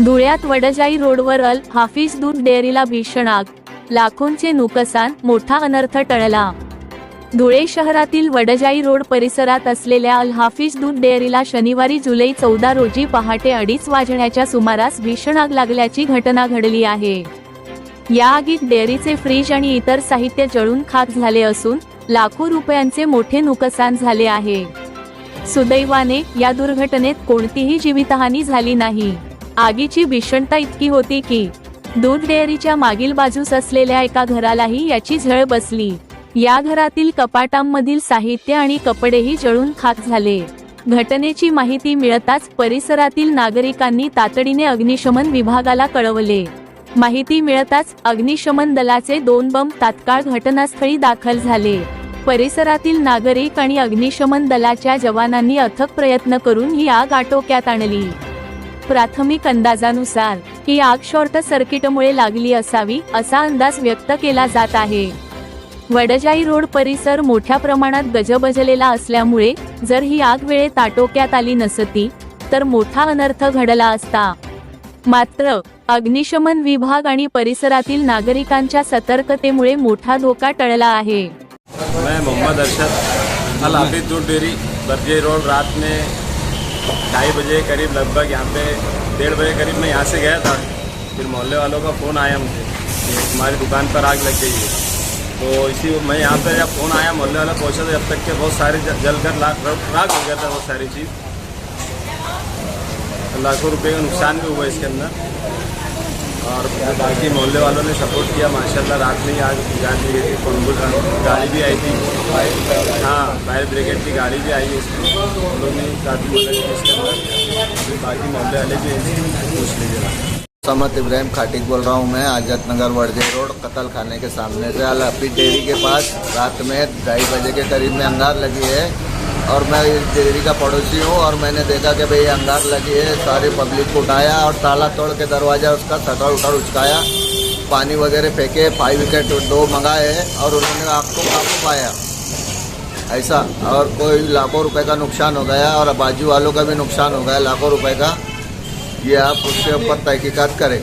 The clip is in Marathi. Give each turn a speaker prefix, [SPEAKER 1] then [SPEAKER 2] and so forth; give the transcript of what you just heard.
[SPEAKER 1] धुळ्यात वडजाई रोडवर अल हाफिज दूध डेअरीला भीषण आग. लाखोंचे नुकसान मोठा अनर्थ टळला. धुळे शहरातील वडजाई रोड परिसरात असलेल्या अल हाफिज दूध डेअरीला शनिवारी जुलै चौदा रोजी पहाटे अडीच वाजण्याच्या सुमारास भीषण आग लागल्याची घटना घडली आहे. या आगीत डेअरीचे फ्रीज आणि इतर साहित्य जळून खाक झाले असून लाखो रुपयांचे मोठे नुकसान झाले आहे. सुदैवाने या दुर्घटनेत कोणतीही जीवितहानी झाली नाही. आगीची भीषणता इतकी होती की दूध डेअरीच्या मागील बाजूस असलेल्या एका घरालाही याची झळ बसली. या घरातील कपाटांमधील साहित्य आणि कपडेही जळून खाक झाले. घटनेची माहिती मिळताच परिसरातील नागरिकांनी तातडीने अग्निशमन विभागाला कळवले. माहिती मिळताच अग्निशमन दलाचे दोन बंब तात्काळ घटनास्थळी दाखल झाले. परिसरातील नागरिक आणि अग्निशमन दलाच्या जवानांनी अथक प्रयत्न करून ही आग आटोक्यात आणली. प्राथमिक अंदाजानुसार ही आग शॉर्ट सर्किटमुळे लागली असावी असा अंदाज व्यक्त केला जात आहे. वडजाई रोड परिसर मोठ्या प्रमाणात गजबजलेला असल्यामुळे जर ही आग वेळेत आटोक्यात आली नसती तर मोठा अनर्थ घडला असता. मात्र अग्निशमन विभाग आणि परिसरातील नागरिकांच्या सतर्कतेमुळे मोठा धोका टळला आहे.
[SPEAKER 2] मैं मोहम्मद अरशद दूध डेयरी बरजे रोड रात में ढाई बजे करीब लगभग यहाँ पे डेढ़ बजे करीब मैं यहाँ से गया था। फिर मोहल्ले वालों का फ़ोन आया मुझे कि हमारी दुकान पर आग लग गई है। तो इसी मैं यहाँ पे जब फ़ोन आया मोहल्ले वाला पहुँचा तो जब तक के बहुत सारे जल कर लाख राग हो गया था बहुत सारी चीज़। लाखों रुपये का नुकसान भी हुआ इसके अंदर। और बाकी मोहल्ले वालों ने सपोर्ट किया। माशाल्लाह, रात में ही आज दी गई थी एंबुलेंस गाड़ी भी आई थी। हाँ फायर ब्रिगेड की गाड़ी भी आई है इसमें ने काफ़ी मदद की बाकी मोहल्ले वाले भी पूछ लीजिएगा
[SPEAKER 3] समत इब्राहिम खाटिक बोल रहा हूँ मैं आजत नगर वर्जे रोड, कतल खाने के सामने से। अल हफीज डेयरी के पास। रात में ढाई बजे के करीब में अंगार लगी है। और मैं इस डेयरी का पड़ोसी हूँ और मैंने देखा कि भाई अंगार लगी है, सारी पब्लिक को उठाया और ताला तोड़ के दरवाज़ा उसका शटर उटर उचकाया। पानी वगैरह फेंके फाइव विकेट दो मंगाए और उन्होंने आपको काबू पाया ऐसा। और कोई लाखों रुपए का नुकसान हो गया और बाजू वालों का भी नुकसान हो गया लाखों रुपए का। ये आप उसके ऊपर तहकीकात करें।